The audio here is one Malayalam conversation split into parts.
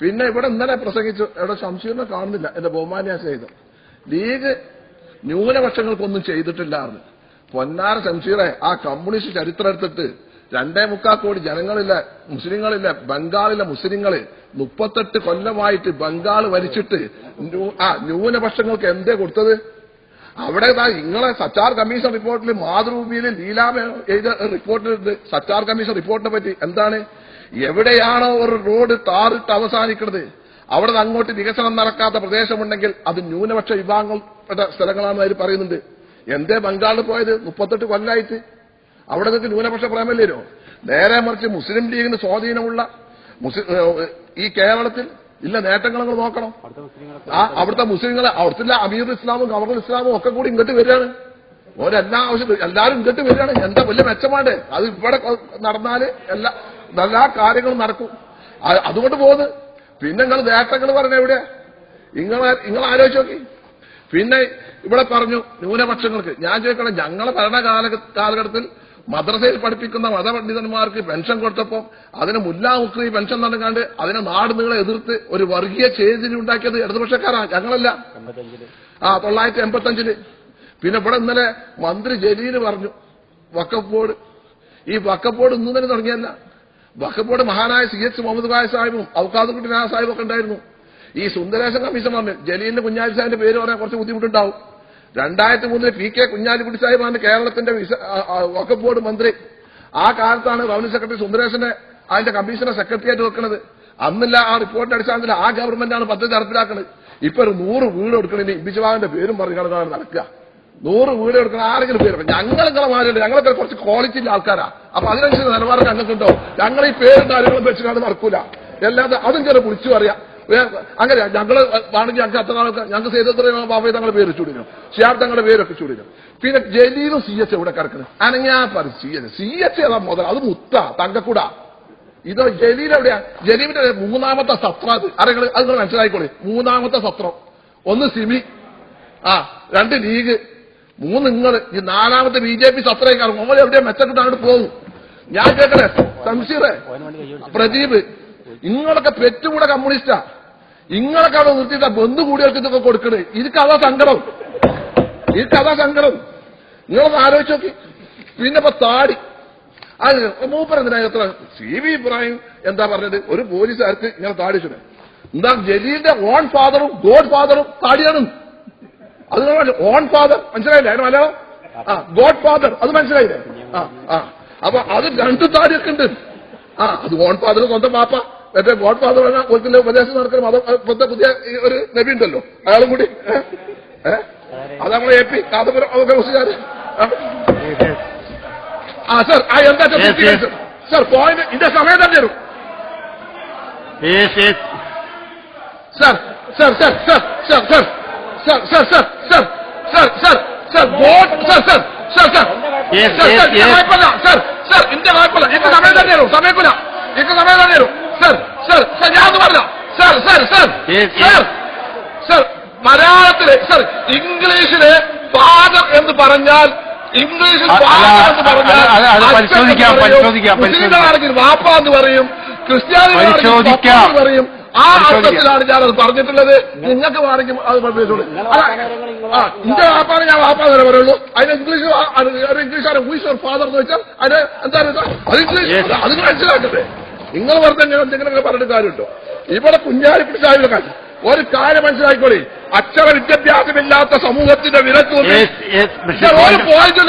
പിന്നെ ഇവിടെ ഇന്നലെ പ്രസംഗിച്ചു ഇവിടെ സംശയമൊന്നും കാണുന്നില്ല എന്റെ ബഹുമാന്യ ചെയ്ത് ലീഗ് ന്യൂനപക്ഷങ്ങൾക്കൊന്നും ചെയ്തിട്ടില്ലായിരുന്നു. പൊന്നാര ശംഷീറെ ആ കമ്മ്യൂണിസ്റ്റ് ചരിത്രം എടുത്തിട്ട് രണ്ടേ മുക്കാൽ കോടി ജനങ്ങളിലെ മുസ്ലിങ്ങളിലെ ബംഗാളിലെ മുസ്ലിങ്ങൾ മുപ്പത്തെട്ട് കൊല്ലമായിട്ട് ബംഗാൾ വലിച്ചിട്ട് ആ ന്യൂനപക്ഷങ്ങൾക്ക് എന്തേ കൊടുത്തത്? അവിടെ നിങ്ങളെ സച്ചാർ കമ്മീഷൻ റിപ്പോർട്ടിൽ മാതൃഭൂമിയിൽ ലീലാമ എഴുതിയ റിപ്പോർട്ടിലുണ്ട്. സച്ചാർ കമ്മീഷൻ റിപ്പോർട്ടിനെ പറ്റി എന്താണ്? എവിടെയാണോ ഒരു റോഡ് താറിട്ട് അവസാനിക്കുന്നത് അവിടെ നിന്ന് അങ്ങോട്ട് വികസനം നടക്കാത്ത പ്രദേശമുണ്ടെങ്കിൽ അത് ന്യൂനപക്ഷ വിഭാഗങ്ങൾപ്പെട്ട സ്ഥലങ്ങളാണെന്ന് അവർ പറയുന്നുണ്ട്. എന്തേ ബംഗാളിൽ പോയത്? മുപ്പത്തെട്ട് കൊല്ലായിട്ട്. അവിടെ നിങ്ങൾക്ക് ന്യൂനപക്ഷ പ്രേമല്ലേനോ നേരെ മറിച്ച് മുസ്ലിം ലീഗിന് സ്വാധീനമുള്ള ഈ കേരളത്തിൽ ഇല്ല നേട്ടങ്ങൾ നിങ്ങൾ നോക്കണം ആ അവിടുത്തെ മുസ്ലിങ്ങളെ അവിടുത്തെ അമീർ ഇസ്ലാമും കമറുൽ ഇസ്ലാമും ഒക്കെ കൂടി ഇങ്ങോട്ട് വരികയാണ്. ഓരെല്ലാ ആവശ്യം എല്ലാവരും ഇങ്ങോട്ട് വരികയാണ്. എന്താ വലിയ മെച്ചമാണ്ട് അത് ഇവിടെ നടന്നാൽ എല്ലാ എല്ലാ കാര്യങ്ങളും നടക്കും. അതുകൊണ്ട് പോകുന്നത് പിന്നെ നിങ്ങൾ നേട്ടങ്ങൾ പറഞ്ഞ എവിടെ? നിങ്ങൾ നിങ്ങൾ ആലോചിച്ച് നോക്കി. പിന്നെ ഇവിടെ പറഞ്ഞു ന്യൂനപക്ഷങ്ങൾക്ക്. ഞാൻ ചോദിക്കണം ഞങ്ങളെ ഭരണകാല കാലഘട്ടത്തിൽ മദ്രസയിൽ പഠിപ്പിക്കുന്ന മതപണ്ഡിതന്മാർക്ക് പെൻഷൻ കൊടുത്തപ്പോൾ അതിന് മുല്ലാ മുക്രി പെൻഷൻ നടക്കാണ്ട് അതിനെ നാട് നിങ്ങളെ എതിർത്ത് ഒരു വർഗീയ ചേഞ്ചിന് ഉണ്ടാക്കിയത് ഇടതുപക്ഷക്കാരാ ഞങ്ങളല്ല. ആ തൊള്ളായിരത്തി എൺപത്തഞ്ചിൽ പിന്നെ ഇവിടെ ഇന്നലെ മന്ത്രി ജലീൽ പറഞ്ഞു ബോർഡ്. ഈ വക്കഫ് ബോർഡ് ഇന്നു തന്നെ തുടങ്ങിയല്ല ബോർഡ് മഹാനായ സി എച്ച് മുഹമ്മദ് ഖായ സാഹിബും ഔക്കാദുക്കുട്ടി നായ സാഹിബും ഒക്കെ ഉണ്ടായിരുന്നു. ഈ സുന്ദരേശൻ കമ്മീഷൻ പറഞ്ഞു ജലീലിന്റെ കുഞ്ഞാലി സാഹിബിന്റെ പേര് പറയാൻ കുറച്ച് ബുദ്ധിമുട്ടുണ്ടാവും. രണ്ടായിരത്തി മൂന്നിൽ പി കെ കുഞ്ഞാലിക്കുട്ടി സാഹിബാണ് കേരളത്തിന്റെ വഖഫ് ബോർഡ് മന്ത്രി. ആ കാലത്താണ് റവന്യൂ സെക്രട്ടറി സുന്ദരേശനെ അതിന്റെ കമ്മീഷനെ സെക്രട്ടറിയായിട്ട് വെക്കുന്നത് അന്നില്ല ആ റിപ്പോർട്ടിന്റെ അടിസ്ഥാനത്തിൽ ആ ഗവൺമെന്റാണ് പദ്ധതി നടപ്പിലാക്കുന്നത് ഇപ്പൊ ഒരു നൂറ് വീട് കൊടുക്കണതിന് ഇബിച്ചവാവിന്റെ പേരും പറഞ്ഞു കിടന്നാണ് നടക്കുക. നൂറ് വീട് എടുക്കുന്ന ആരെങ്കിലും പേര്. ഞങ്ങൾ നിങ്ങളെ മാറിയല്ലോ? ഞങ്ങളൊക്കെ കുറച്ച് ക്വാളിറ്റി ഉള്ള ആൾക്കാരാ. അപ്പൊ അതിനനുസരിച്ച് നിലവാരം ഞങ്ങൾക്കുണ്ടോ? ഞങ്ങൾ ഈ പേരും കാര്യങ്ങളും വെച്ചിട്ടാണ് നടക്കൂല. അല്ലാതെ അതും ചില വിളിച്ചു പറയാം. അങ്ങനെ ഞങ്ങൾ വേണമെങ്കിൽ ഞങ്ങൾക്ക് അത്ര ആൾക്ക് ഞങ്ങൾക്ക് സേതത്രയോ ബാബയെ തങ്ങളെ പേര് ചൂടിനു ഷിയാബ് തങ്ങളുടെ പേരൊക്കെ ചൂടിനു പിന്നെ ജലീലും സി എച്ച് എവിടെ കിടക്കുന്നത് അനങ്ങാ പറ സി എച്ച് സി എച്ച് ഏതാ മുതൽ അത് മുത്ത തങ്കക്കൂട. ഇതോ ജലീൽ എവിടെയാ? ജലീലിന്റെ മൂന്നാമത്തെ സത്രം അത്. അറിയങ്ങൾ അത് മനസ്സിലായിക്കോളി മൂന്നാമത്തെ സത്രം. ഒന്ന് സിമി ആ രണ്ട് ലീഗ്. മൂന്ന് നിങ്ങൾ ഈ നാലാമത്തെ ബി ജെ പി സത്രയും നമ്മൾ എവിടെയാ മെച്ചപ്പെട്ട് അങ്ങോട്ട് പോകും. ഞാൻ കേൾക്കണേ സംശീറേ പ്രദീപ് ഇങ്ങളൊക്കെ പെറ്റുകൂടെ കമ്മ്യൂണിസ്റ്റാ. ഇങ്ങളൊക്കെ അവിടെ നിർത്തിയിട്ട ബന്ധു കൂടിയവർക്ക് ഇതൊക്കെ കൊടുക്കണേ. ഇതൊക്കെ അതാ സങ്കടം. ഇതൊക്കെ അതാ സങ്കടം. നിങ്ങളൊന്ന് ആലോചിച്ച് നോക്കി. പിന്നെ ഇപ്പൊ താടി. അത് മൂപ്പർ എന്തിനാ സി വി ഇബ്രാഹിം എന്താ പറഞ്ഞത്? ഒരു പോലീസുകാർക്ക് ഇങ്ങനെ താടിച്ചു എന്താ ജലീലിന്റെ ഓൺ ഫാദറും ഗോഡ് ഫാദറും താടിയാണ്. അത് ഓൺ ഫാദർ മനസ്സിലായില്ലേ? അതിന് മലയാളം? ആ ഗോഡ് ഫാദർ അത് മനസ്സിലായില്ലേ? ആ ആ. അപ്പൊ അത് രണ്ട് ഉണ്ട് ആ അത് ഓൺ ഫാദർ സ്വന്തം പാപ്പ മറ്റേ ഗോഡ് ഫാദർ പറഞ്ഞ പോലത്തെ ഉപദേശം നടക്കുന്ന മതം ഇപ്പോഴത്തെ പുതിയ ഒരു നബി ഉണ്ടല്ലോ. അയാളും കൂടി? അത് നമ്മളെ എ പി കാതപുരം ആ. സർ ആ എന്താ. സർ പോയിന്റ് ഇതിന്റെ സമയം തന്നെ തരും. Sir sir sir sir sir sir sir sir sir sir sir sir sir vote sir sir sir sir Yes, sir yes, sir yes. വായ്പല്ല സർ സർ ഇന്ത്യ വായ്പല്ല എനിക്ക് സമയം തന്നെ തരും സമയക്കില്ല എനിക്ക് സമയം തന്നെ തരും സർ സർ സർ ഞാൻ ഒന്ന് പറഞ്ഞ sir sir sir Yes, sir yes. Sir മലയാളത്തിൽ സർ ഇംഗ്ലീഷിൽ ഫാദർ എന്ന് പറഞ്ഞാൽ ഇംഗ്ലീഷിൽ അ- അല്ല, എന്ന് പറഞ്ഞാൽ അത് അച്ഛൻ എന്ന് പരിശോധിക്കാം, പറയും. പരിശോധിക്കാം, മുസ്ലിങ്ങളാണെങ്കിൽ വാപ്പ എന്ന് പറയും ക്രിസ്ത്യാനികളാണെങ്കിൽ പരിശോധിക്കാം. എന്ന് പറയും ആ അർത്ഥത്തിലാണ് ഞാൻ അത് പറഞ്ഞിട്ടുള്ളത്. നിങ്ങൾക്ക് വേണമെങ്കിൽ അത് പഠിപ്പിച്ചോളൂ എന്റെ വാപ്പാണ് ഞാൻ വാപ്പാ തന്നെ പറയുള്ളൂ. അതിന് ഇംഗ്ലീഷ് ഇംഗ്ലീഷ് ഇംഗ്ലീഷാണ് ഹൂസ് യുവർ ഫാദർ എന്ന് വെച്ചാൽ അതിന് എന്താണ് അത് അത് മനസ്സിലാക്കട്ടെ. നിങ്ങൾ വെറുതെ എന്തെങ്കിലും പറഞ്ഞിട്ട് കാര്യമുണ്ടോ? ഇവിടെ കുഞ്ഞാലിക്കുട്ടി സാഹിബിന്റെ കാര്യം. ഒരു കാര്യം മനസ്സിലാക്കിക്കോളി. അക്ഷര വിദ്യാഭ്യാസമില്ലാത്ത സമൂഹത്തിന്റെ വിലക്ക് ഒരു പോയിന്റ്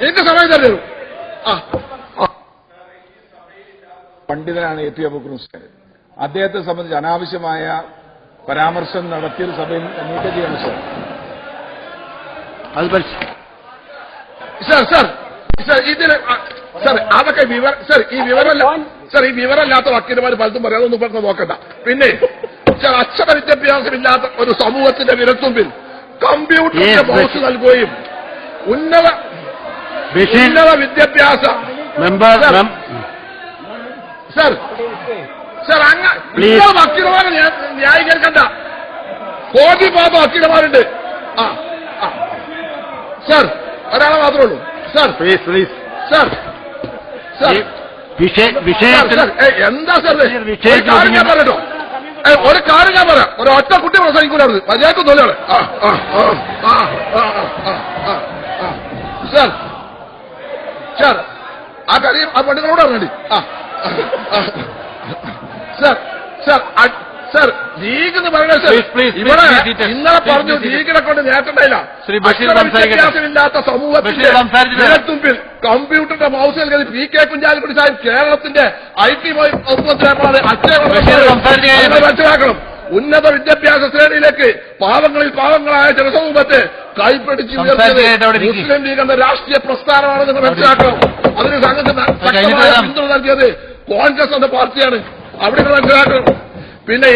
എന്റെ സമയം തന്നെ ആ. പണ്ഡിതനാണ് എ പി അബൂക്കർ മുസ്ലിം അദ്ദേഹത്തെ സംബന്ധിച്ച് അനാവശ്യമായ പരാമർശം നടത്തിയത് സഭയിൽ നീക്കം ചെയ്യണം സർ. അത് സർ സർ സർ ഇതിന് ആ, സർ അതൊക്കെ വിവര സർ ഈ വിവരമല്ല സർ ഈ വിവരമില്ലാത്ത വക്കീലുമാർ പലതും പറയാം. അതൊന്നും ഇപ്പൊ നോക്കണ്ട. പിന്നെ സർ അക്ഷര വിദ്യാഭ്യാസമില്ലാത്ത ഒരു സമൂഹത്തിന്റെ വിരത്തുമ്പിൽ കമ്പ്യൂട്ടറിന്റെ ബോക്സ് ബോസ് നൽകുകയും ഉന്നത ഉന്നത വിദ്യാഭ്യാസ മെമ്പർ സർ സർ അങ്ങ് നിങ്ങൾ വക്കീലമാരെ ഞാൻ ന്യായീകരിക്കണ്ട. കോടി ബാബ വക്കീലമാരുണ്ട് ആ സർ ഒരാളെ മാത്രമേ ഉള്ളൂ. Sir please please sir sir. എന്താ സർ കാര്യം ഞാൻ പറയട്ടോ. ഒരു കാര്യം ഞാൻ പറയാം. ഒരു ഒറ്റ കുട്ടി പ്രസംഗിക്കൂലായിരുന്നു. മര്യാദക്കും തോന്നിയാണ് സർ സർ ആ കാര്യം ആ പെണ്ണുങ്ങളോട് അറിഞ്ഞി ആ. സർ സർ സർ ലീഗ് എന്ന് പറയുന്നത് പറഞ്ഞു ലീഗിനെ കൊണ്ട് നേട്ടണ്ടായില്ല വ്യത്യാസമില്ലാത്ത സമൂഹത്തിൽ കമ്പ്യൂട്ടറിന്റെ മൗസിൽ കയറി പി കെ കുഞ്ഞാലിക്കുടി സാഹിബ് കേരളത്തിന്റെ ഐ ടി മനസ്സിലാക്കണം. ഉന്നത വിദ്യാഭ്യാസ ശ്രേണിയിലേക്ക് പാവങ്ങളിൽ പാവങ്ങളായ ജനസമൂഹത്തെ കൈപ്പിടിച്ച് മുസ്ലിം ലീഗ് എന്ന രാഷ്ട്രീയ പ്രസ്ഥാനമാണെന്ന് മനസ്സിലാക്കണം. അതിന് സംഘത്തിന് പിന്തുണ നൽകിയത് കോൺഗ്രസ് എന്ന പാർട്ടിയാണ്. അവിടെ മനസ്സിലാക്കണം പിന്നെ